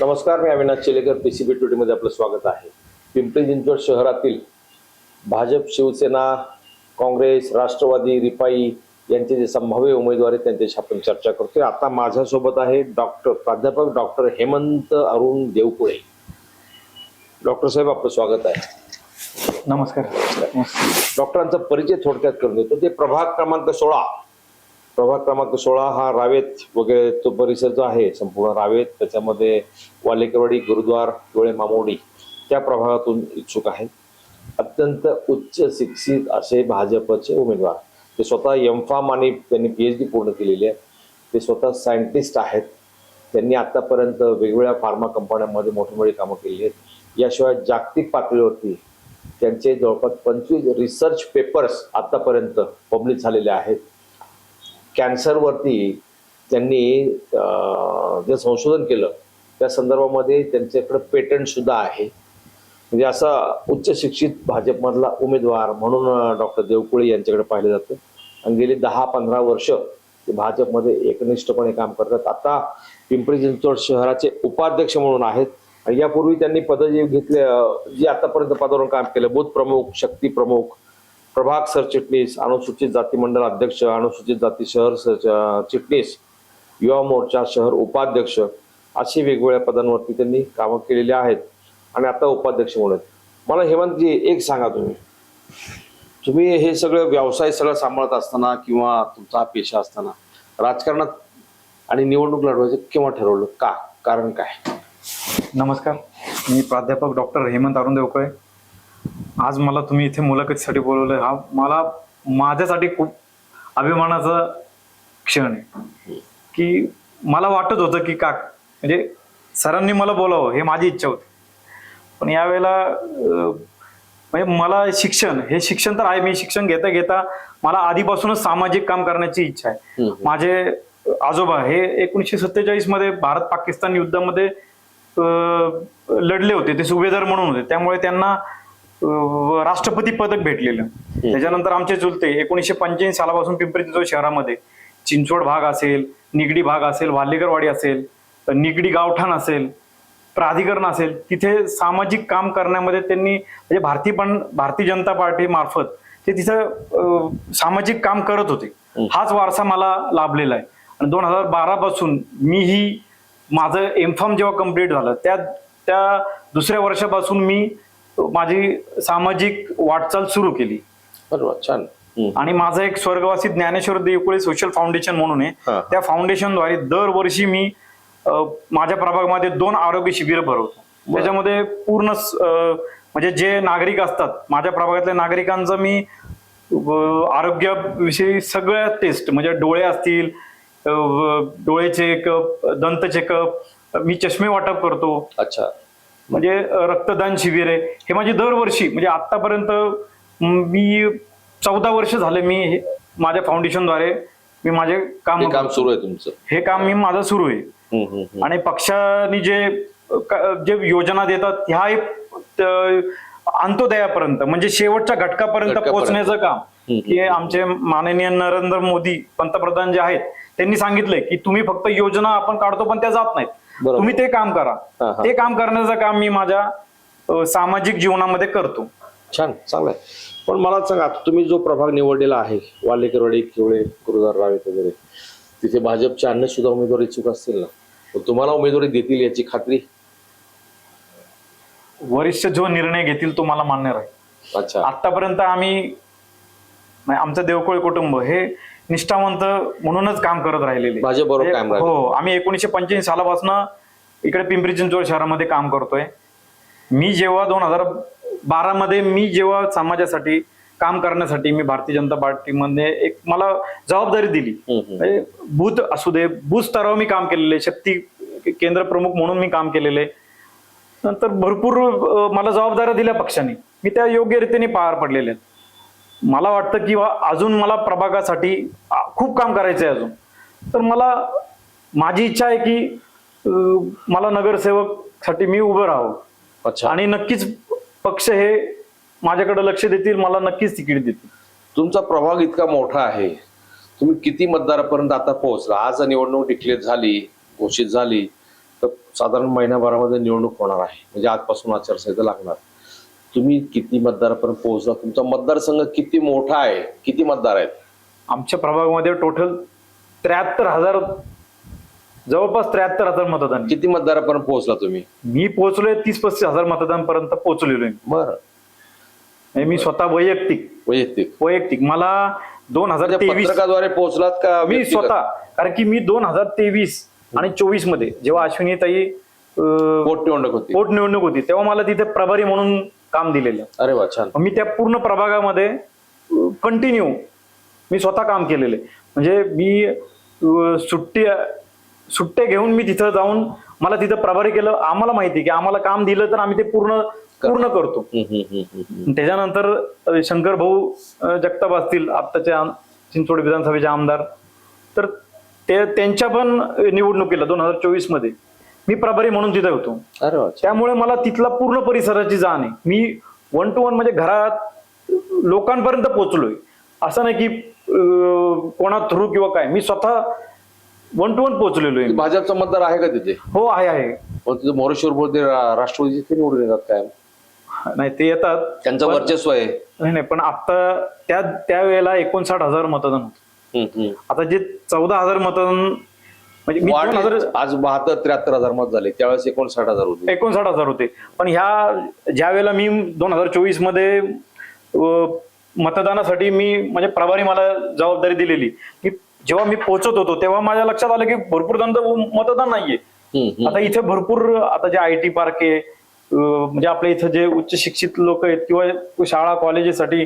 नमस्कार मी Avinash Chelekar PCB today मध्ये आपलं स्वागत आहे. पिंपरी चिंचवड शहरातील भाजप शिवसेना काँग्रेस राष्ट्रवादी रिपाई यांचे जे संभाव्य उमेदवार आहेत त्यांच्याशी आपण चर्चा करतोय. आता माझ्यासोबत आहे डॉक्टर प्राध्यापक डॉक्टर हेमंत अरुण देवकुळे. डॉक्टर साहेब आपलं स्वागत आहे. नमस्कार. डॉक्टरांचा परिचय थोडक्यात करून देतो. ते प्रभाग क्रमांक सोळा. प्रभाग क्रमांक सोळा हा रावेत वगैरे तो परिसर जो आहे संपूर्ण रावेत त्याच्यामध्ये वालेकरवाडी गुरुद्वार डोळे मामोडी त्या प्रभागातून इच्छुक आहेत. अत्यंत उच्च शिक्षित असे भाजपचे उमेदवार. ते स्वतः एम फार्म आणि त्यांनी पी एच डी पूर्ण केलेली आहे. ते स्वतः सायंटिस्ट आहेत. त्यांनी आतापर्यंत वेगवेगळ्या फार्मा कंपन्यांमध्ये मोठी मोठी कामं केली आहेत. याशिवाय जागतिक पातळीवरती त्यांचे जवळपास पंचवीस रिसर्च पेपर्स आतापर्यंत पब्लिश झालेले आहेत. कॅन्सरवरती त्यांनी जे संशोधन केलं त्या संदर्भामध्ये त्यांच्याकडे पेटंट सुद्धा आहे. म्हणजे असा उच्च शिक्षित भाजपमधला उमेदवार म्हणून डॉक्टर देवकुळे यांच्याकडे पाहिलं जातं. आणि गेली दहा पंधरा वर्ष ते भाजपमध्ये एकनिष्ठपणे काम करतात. आता पिंपरी चिंचवड शहराचे उपाध्यक्ष म्हणून आहेत. आणि यापूर्वी त्यांनी पद जे घेतले जे आतापर्यंत पदावरून काम केलं बूथ प्रमुख शक्ती प्रमुख प्रभाग सरचिटणीस अनुसूचित जाती मंडळ अध्यक्ष अनुसूचित जाती शहर सर- चिटणीस युवा मोर्चा शहर उपाध्यक्ष अशी वेगवेगळ्या पदांवरती त्यांनी कामं केलेली आहेत आणि आता उपाध्यक्ष म्हणून आहेत. मला हेमंतजी एक सांगा तुम्ही. तुम्ही हे सगळं व्यवसाय सगळं सांभाळत असताना किंवा तुमचा पेशा असताना राजकारणात आणि निवडणूक लढवायचं केव्हा ठरवलं? का? कारण काय? नमस्कार. मी प्राध्यापक डॉक्टर हेमंत अरुण देवकळे आज मला तुम्ही इथे मुलाखतीसाठी बोलवलं हा मला माझ्यासाठी खूप अभिमानाचा क्षण आहे. की मला वाटत होतं की का म्हणजे सरांनी मला बोलावं हे माझी इच्छा होती. पण यावेळेला म्हणजे मला शिक्षण हे शिक्षण तर आहे. मी शिक्षण घेता घेता मला आधीपासूनच सामाजिक काम करण्याची इच्छा आहे. माझे आजोबा हे एकोणीसशे सत्तेचाळीसमध्ये भारत पाकिस्तान युद्धामध्ये लढले होते. ते सुभेदार म्हणून होते. त्यामुळे त्यांना राष्ट्रपती पदक भेटलेलं. त्याच्यानंतर आमचे चुलते एकोणीसशे पंच्याऐंशी सालापासून पिंपरी चिंचवड शहरामध्ये चिंचवड भाग असेल निगडी भाग असेल वाल्हेकरवाडी असेल निगडी गावठाण असेल प्राधिकरण असेल तिथे सामाजिक काम करण्यामध्ये त्यांनी म्हणजे भारतीय पण भारतीय जनता पार्टी मार्फत ते तिथं सामाजिक काम करत होते. हाच वारसा मला लाभलेला आहे. आणि दोन हजार बारा पासून मीही माझं एमफॉर्म जेव्हा कंप्लीट झालं त्या त्या दुसऱ्या वर्षापासून मी माझी सामाजिक वाटचाल सुरू केली. बरोबर छान. आणि माझं एक स्वर्गवासी ज्ञानेश्वर देवकुळे सोशल फाउंडेशन म्हणून. आहे. त्या फाउंडेशनद्वारे दरवर्षी मी माझ्या प्रभागामध्ये दोन आरोग्य शिबिर भरवतो. त्याच्यामध्ये पूर्ण म्हणजे जे नागरिक असतात माझ्या प्रभागातल्या नागरिकांचं मी आरोग्याविषयी सगळ्या टेस्ट म्हणजे डोळे असतील डोळे चेकअप दंत चेकअप मी चष्मे वाटप करतो. अच्छा. म्हणजे रक्तदान शिबिर आहे हे माझी दरवर्षी म्हणजे आतापर्यंत मी चौदा वर्ष झाले मी हे- माझ्या फाउंडेशनद्वारे मी माझे काम हे काम सुरू आहे तुमचं हे काम मी माझं सुरू आहे. आणि पक्षाने जे जे योजना देतात ह्या अंत्योदयापर्यंत म्हणजे शेवटच्या घटकापर्यंत. पोहोचण्याचं काम. की आमचे माननीय नरेंद्र मोदी पंतप्रधान जे आहेत त्यांनी सांगितलंय की तुम्ही फक्त योजना आपण काढतो पण त्या जात नाहीत. तुम्ही ते काम करा. हा, हा. ते काम करण्याचं काम मी माझ्या अ, सामाजिक जीवनामध्ये करतो. छान चांगलं आहे. पण मला सांगा आता तुम्ही जो प्रभाग निवडलेला आहे वालेकरवाडी किवळे गुरुदार रावेत वगैरे तिथे भाजपचे अन्य सुद्धा उमेदवार इच्छुक असतील ना? मग तुम्हाला उमेदवारी देतील याची खात्री? वरिष्ठ जो निर्णय घेतील तो मला मान्य राहील. अच्छा. आतापर्यंत आम्ही आमचं देवकोळी कुटुंब हे निष्ठावंत म्हणूनच काम करत राहिलेले. कायम राहिले. हो आम्ही एकोणीशे पंच्याऐंशी सालापासून इकडे पिंपरी चिंचवड शहरामध्ये काम करतोय. मी जेव्हा दोन हजार बारा मध्ये मी जेव्हा समाजासाठी काम करण्यासाठी मी भारतीय जनता पार्टीमध्ये एक मला जबाबदारी दिली. हम्म, हम्म. म्हणजे बूथ असू दे बूथ स्तरावर मी काम केलेले शक्ती केंद्र प्रमुख म्हणून मी काम केलेले. नंतर भरपूर अ, मला जबाबदाऱ्या दिल्या पक्षाने. मी त्या योग्य रीतीने पार पडलेल्या आहेत मला वाटतं की अजून मला प्रभागासाठी खूप काम करायचं आहे अजून. तर मला माझी इच्छा आहे की मला नगरसेवकसाठी मी उभं राहावं. अच्छा. आणि नक्कीच पक्ष हे माझ्याकडे लक्ष देतील मला नक्कीच तिकीट देतील. तुमचा प्रभाग इतका मोठा आहे. तुम्ही किती मतदारापर्यंत आता पोहोचला? आज निवडणूक डिक्लेअर झाली घोषित झाली तर साधारण महिन्याभरामध्ये निवडणूक होणार आहे. म्हणजे आजपासून आचारसंहिता लागणार. तुम्ही किती मतदारापर्यंत पोहोचला? तुमचा मतदारसंघ किती मोठा आहे? किती मतदार आहेत? आमच्या प्रभागामध्ये टोटल त्र्याहत्तर हजार जवळपास त्र्याहत्तर हजार मतदान. किती मतदारापर्यंत पोहोचला तुम्ही? मी पोहोचलोय तीस पस्तीस हजार मतदान पर्यंत पोहोचलेलो आहे बरं मी स्वतः वैयक्तिक. वैयक्तिक. वैयक्तिक. मला दोन हजार म्हणजे तेवीस पत्रकाद्वारे पोहोचलात का मी व्यक्तिगत? स्वतः. कारण की मी दोन हजार तेवीस आणि चोवीसमध्ये जेव्हा अश्विनीताई अं, पोटनिवडणूक होती. पोटनिवडणूक होती तेव्हा मला तिथे प्रभारी म्हणून काम दिलेलं. अरे वा छान. मी त्या पूर्ण प्रभागामध्ये कंटिन्यू मी स्वतः काम केलेले म्हणजे मी सुट्टी सुट्ट्या घेऊन मी तिथं जाऊन मला तिथं प्रभारी केलं. आम्हाला माहिती आहे की आम्हाला काम दिलं तर आम्ही ते पूर्ण पूर्ण करतो. त्याच्यानंतर शंकर भाऊ जगताप असतील आत्ताचे चिंचवड विधानसभेचे आमदार. तर ते त्यांच्या पण निवडणुकीला दोन हजार चोवीसमध्ये मी प्रभारी म्हणून तिथे होतो. अरे. त्यामुळे मला तिथला पूर्ण परिसराची जाण आहे. मी वन टू वन म्हणजे घरात लोकांपर्यंत पोहोचलोय. असं नाही की कोणा थ्रू किंवा काय. मी स्वतः वन टू वन पोहोचलेलो आहे भाजपचा मतदार आहे का तिथे? हो आहे आहे. मग तिथे मोरेश्वर बोलते राष्ट्रवादीचे ते निवडून येतात काय? नाही ते येतात. त्यांचं वर्चस्व आहे. नाही नाही पण आता त्या त्यावेळेला एकोणसाठ हजार मतदान होतं. आता जे चौदा हजार मतदान म्हणजे मी दोन वाढले. हजार आज बहात्तर त्र्याहत्तर हजार मत झाले. त्यावेळेस एकोणसाठ हजार होते. एकोणसाठ हजार होते. पण ह्या ज्या वेळेला मी दोन हजार चोवीसमध्ये मतदानासाठी मी म्हणजे प्रभारी मला जबाबदारी दिलेली. की जेव्हा मी पोहोचत होतो तेव्हा माझ्या लक्षात आलं की भरपूर जण मतदान नाहीये. आता इथे भरपूर आता जे आय टी पार्क आहे म्हणजे आपल्या इथं जे उच्च शिक्षित लोक आहेत किंवा शाळा कॉलेजेसाठी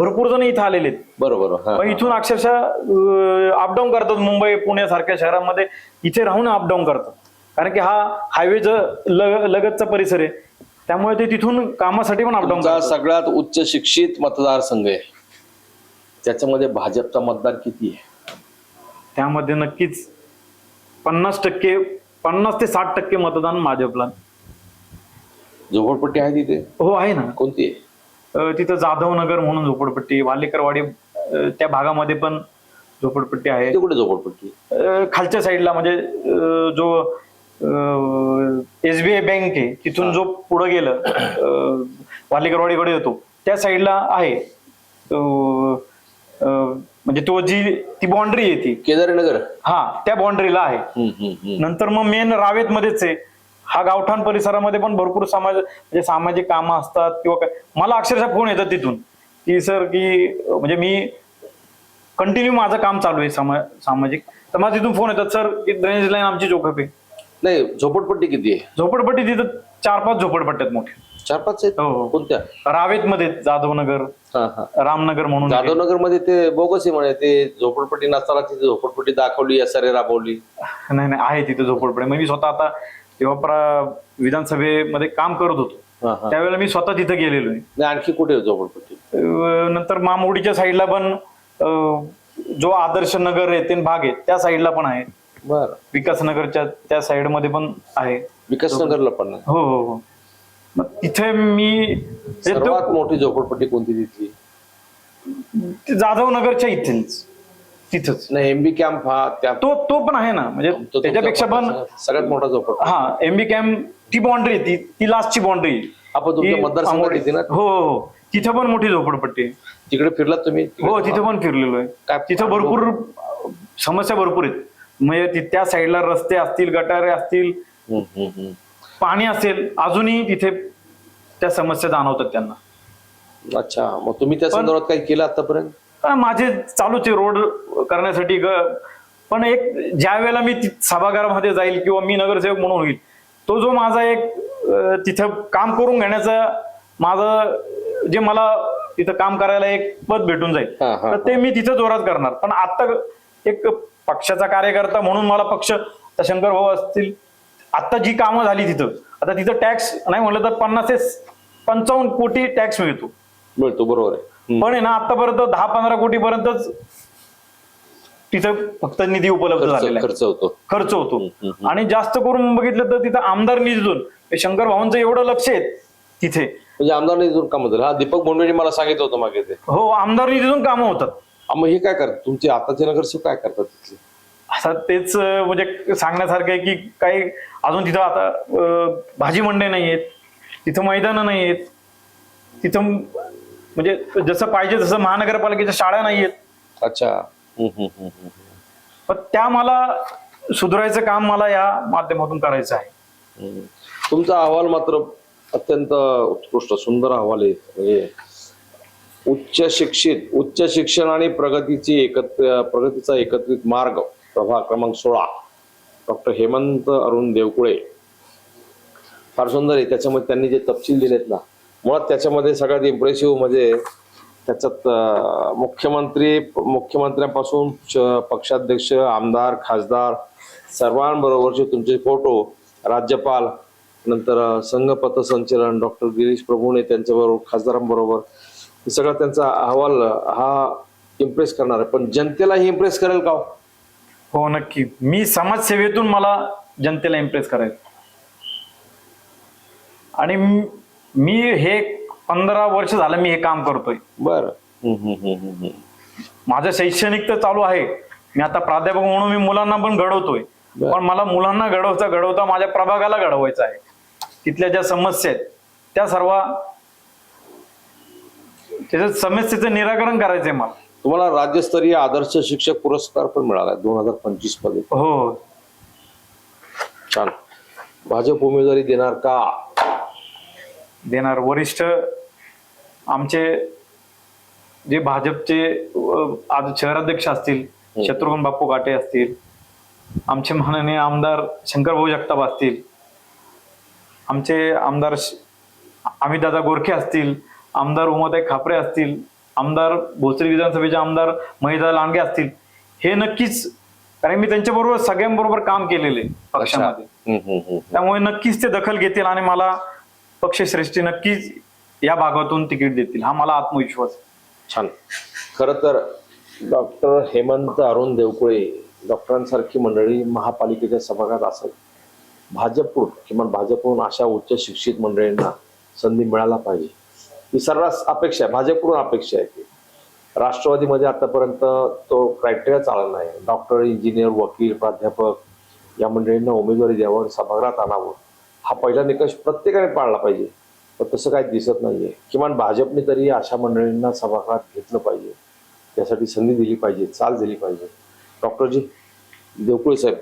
भरपूर जण इथं आलेले आहेत. बरोबर हा, मग हा. इथून अक्षरशः अपडाऊन करतात मुंबई पुण्यासारख्या शहरांमध्ये. इथे राहून अपडाऊन करतात. कारण की हा हायवेचा लगतचा परिसर आहे. त्यामुळे ते तिथून कामासाठी पण अपडाऊन तुमचा करतात. सगळ्यात उच्च शिक्षित मतदारसंघ आहे. त्याच्यामध्ये भाजपचा मतदार किती आहे? त्यामध्ये नक्कीच पन्नास टक्के पन्नास ते साठ टक्के मतदान भाजपला. झोपडपट्टी आहे तिथे? हो आहे ना. कोणती आहे? तिथं जाधवनगर म्हणून झोपडपट्टी वालेकरवाडी त्या भागामध्ये पण झोपडपट्टी आहे. कुठे झोपडपट्टी? अं, खालच्या साईडला म्हणजे अं, जो एसबीआय बँक आहे तिथून जो पुढे गेलं अं, वालेकरवाडीकडे येतो त्या साईडला आहे. अं, अं, म्हणजे तो जी ती बाउंड्री आहे ती. केदारनगर? हा त्या बाउंड्रीला आहे. हम्म, हम्म, हम्म. नंतर मग मेन रावेत मध्येच आहे. हा गावठाण परिसरामध्ये पण भरपूर समाज म्हणजे सामाजिक कामं असतात किंवा काय. मला अक्षरशः फोन येतात तिथून. की सर की म्हणजे मी कंटिन्यू माझं काम चालू आहे सामा सामाजिक. तर मला तिथून फोन येतात सर की ड्रेनेज लाईन आमची जोखप आहे नाही झोपडपट्टी किती आहे? झोपडपट्टी तिथं चार पाच झोपडपट्ट्या मोठ्या चार पाच आहेत? हो हो. कोणत्या? रावेत मध्ये जाधवनगर हा हा. रामनगर म्हणून आहे. जाधवनगरमध्ये ते बोगस आहे म्हणे ते झोपडपट्टी नसताना तिथे झोपडपट्टी दाखवली एस राबवली. नाही नाही आहे तिथं झोपडपट्टी. मग मी स्वतः आता तेव्हा प्रा- विधानसभेमध्ये काम करत होतो. त्यावेळेला मी स्वतः तिथं गेलेलो आहे. आणखी कुठे झोपडपट्टी? नंतर मामुडीच्या साईडला पण जो आदर्श नगर आहे ते भाग आहे त्या साईडला पण आहे. बर. विकासनगरच्या त्या साईडमध्ये पण आहे. विकासनगरला पण. हो हो हो. मग तिथे मी सर्वात मोठी झोपडपट्टी कोणती तिथली? जाधव नगरच्या इथेच. तिथंच. नाही एमबी कॅम्प हा त्या तो तो पण आहे ना म्हणजे तो त्याच्यापेक्षा पण सगळ्यात मोठा झोपड हा एमबी कॅम्प ती बाउंड्री ती ती लास्टची बाउंड्री आपण तुमच्या मतदारसंघात येते ना? हो हो हो. तिथं पण मोठी झोपडपट्टी आहे. तिकडे फिरलात तुम्ही हो तिथं पण फिरलेलो आहे. काय तिथं भरपूर समस्या भरपूर आहेत. म्हणजे ति- त्या साईडला रस्ते असतील गटारे असतील हम्म, हम्म, हम्म. पाणी असेल अजूनही तिथे त्या समस्या जाणवतात त्यांना. अच्छा मग तुम्ही त्या संदर्भात काही केलं आतापर्यंत? माझे चालूच आहे रोड करण्यासाठी ग पण एक ज्या वेळेला मी सभागृहामध्ये जाईल किंवा मी नगरसेवक म्हणून होईल तो जो माझा एक तिथं काम करून घेण्याचा माझं जे मला तिथं काम करायला एक पद भेटून जाईल तर ते मी तिथं जोरात करणार. पण आता एक पक्षाचा कार्यकर्ता म्हणून मला पक्ष शंकर भाऊ असतील आता जी कामं झाली तिथं आता तिथं टॅक्स नाही म्हणलं तर पन्नास ते पंचावन्न कोटी टॅक्स मिळतो. मिळतो बरोबर आहे. पण आहे ना आतापर्यंत दहा पंधरा कोटी पर्यंतच तिथं फक्त निधी उपलब्ध झालेला आहे. खर्च होतो. खर्च होतो. आणि जास्त करून बघितलं तर तिथं आमदार निधीतून शंकर भावांचं एवढं लक्ष आहे तिथे. म्हणजे आमदार निधीतून काम होतं हा दीपक बोंडेने मला सांगितलं होतं मागे ते. हो आमदार निधीतून कामं होतात. मग हे काय करतात? तुमचे आताचे नगरसेवक काय करतात तिथले? आता तेच अं, म्हणजे सांगण्यासारखं आहे की काही अजून तिथं आता अं, भाजी मंडई नाही आहेत तिथं मैदानं नाही आहेत तिथं म्हणजे जसं पाहिजे तसं महानगरपालिकेच्या शाळा नाही आहेत. अच्छा. हम्म, हम्म, हम्म, हम्म. पण त्या मला सुधारायचं काम मला या माध्यमातून करायचं आहे. हम्म. तुमचा अहवाल मात्र अत्यंत उत्कृष्ट सुंदर अहवाल आहे. म्हणजे उच्च शिक्षित उच्च शिक्षण आणि प्रगतीची एकत्र प्रगतीचा एकत्रित मार्ग प्रभाग क्रमांक सोळा. डॉक्टर हेमंत अरुण देवकुळे. फार सुंदर आहे. त्याच्यामध्ये त्यांनी जे तपशील दिलेत ना मुळात त्याच्यामध्ये सगळ्यात इम्प्रेसिव्ह म्हणजे त्याच्यात मुख्यमंत्री मुख्यमंत्र्यांपासून पक्षाध्यक्ष आमदार खासदार सर्वांबरोबरचे तुमचे फोटो राज्यपाल नंतर संघ पथसंचलन डॉक्टर गिरीश प्रभूने त्यांच्याबरोबर खासदारांबरोबर हे सगळा त्यांचा अहवाल हा इम्प्रेस करणार आहे. पण जनतेलाही इम्प्रेस करेल का हो? हो नक्की. मी समाजसेवेतून मला जनतेला इम्प्रेस करायचं. आणि म- हे पंधरा वर्ष झालं मी हे काम करतोय. बरं. माझं शैक्षणिक तर चालू आहे. मी आता प्राध्यापक म्हणून मी मुलांना पण घडवतोय. पण मला मुलांना घडवता घडवता माझ्या प्रभागाला घडवायचं आहे. तिथल्या ज्या समस्या आहेत त्या सर्व त्याच्या समस्येचं निराकरण करायचंय मला. तुम्हाला राज्यस्तरीय आदर्श शिक्षक पुरस्कार पण मिळाला दोन हजार पंचवीसमध्ये. हो. छान. भाजप उमेदवारी देणार का? देणार. वरिष्ठ आमचे जे भाजपचे आज शहराध्यक्ष असतील शत्रुघ्न बापू घाटे असतील आमचे माननीय आमदार शंकरभाऊ जगताप असतील आमचे आमदार अमितदादा गोरखे असतील आमदार उमाताई खापरे असतील आमदार भोसरी विधानसभेचे आमदार महिदा लांडगे असतील हे नक्कीच कारण मी त्यांच्याबरोबर सगळ्यांबरोबर काम केलेले पक्षामध्ये. त्यामुळे नक्कीच ते दखल घेतील आणि मला पक्षश्रेष्ठी नक्कीच या भागातून तिकीट देतील. हा मला आत्मविश्वास आहे. छान. खर तर डॉक्टर हेमंत अरुण देवकुळे डॉक्टरांसारखी मंडळी महापालिकेच्या सभागृहात असत भाजपकडून किंवा भाजपकडून अशा उच्च शिक्षित मंडळींना संधी मिळायला पाहिजे. ही सर्रास अपेक्षा आहे. भाजपकडून अपेक्षा आहे की राष्ट्रवादीमध्ये आतापर्यंत तो क्रायटेरिया चालला नाही. डॉक्टर इंजिनियर वकील प्राध्यापक या मंडळींना उमेदवारी द्यावं सभागृहात आणावं. हा पहिला निकष प्रत्येकाने पाळला पाहिजे. पण तसं काही दिसत नाहीये. किमान भाजपने तरी अशा मंडळींना सभागृहात घेतलं पाहिजे. त्यासाठी संधी दिली पाहिजे चाल दिली पाहिजे. डॉक्टरजी देवकुळे साहेब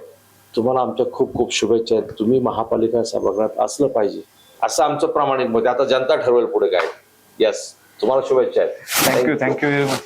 तुम्हाला आमच्या खूप खूप शुभेच्छा आहेत. तुम्ही महापालिका सभागृहात असलं पाहिजे. असं आमचं प्रामाणिक मत आता जनता ठरवेल पुढे काय. यस तुम्हाला शुभेच्छा आहेत. Thank you thank you very much